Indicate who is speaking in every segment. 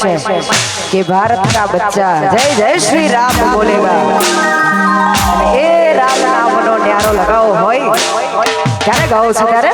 Speaker 1: છે કે ભારતના બચ્ચા, જય જય શ્રી રામ બોલેગા. એ રામ નામનો ન્યારો લગાવો હોય. ક્યારે ગાઓ છો ત્યારે?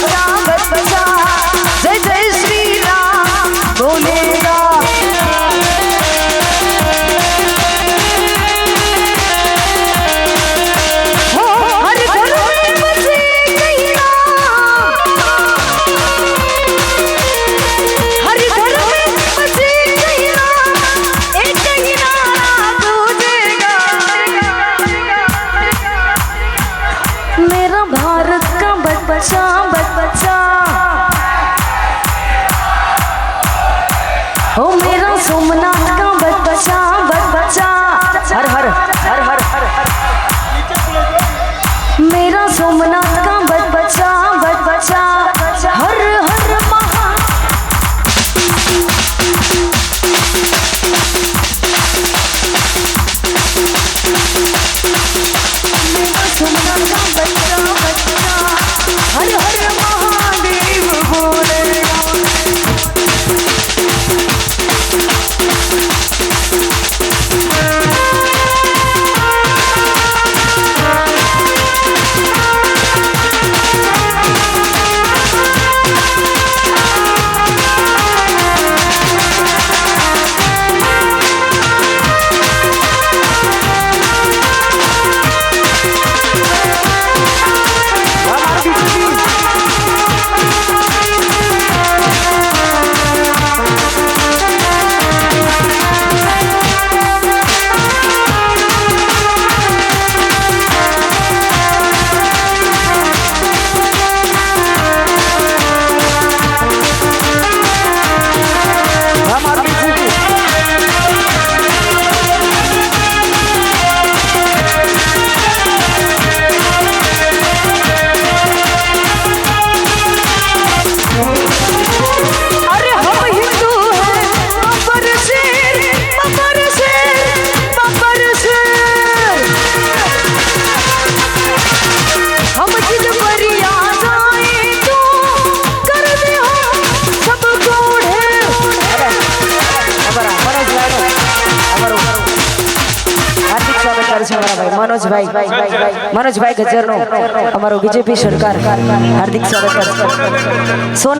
Speaker 1: But Oh, man. કરશે મારા ભાઈ. મનોજભાઈ. મનોજભાઈ ગજરનો અમારો બીજેપી સરકાર. હાર્દિક સ્વાગત કરશે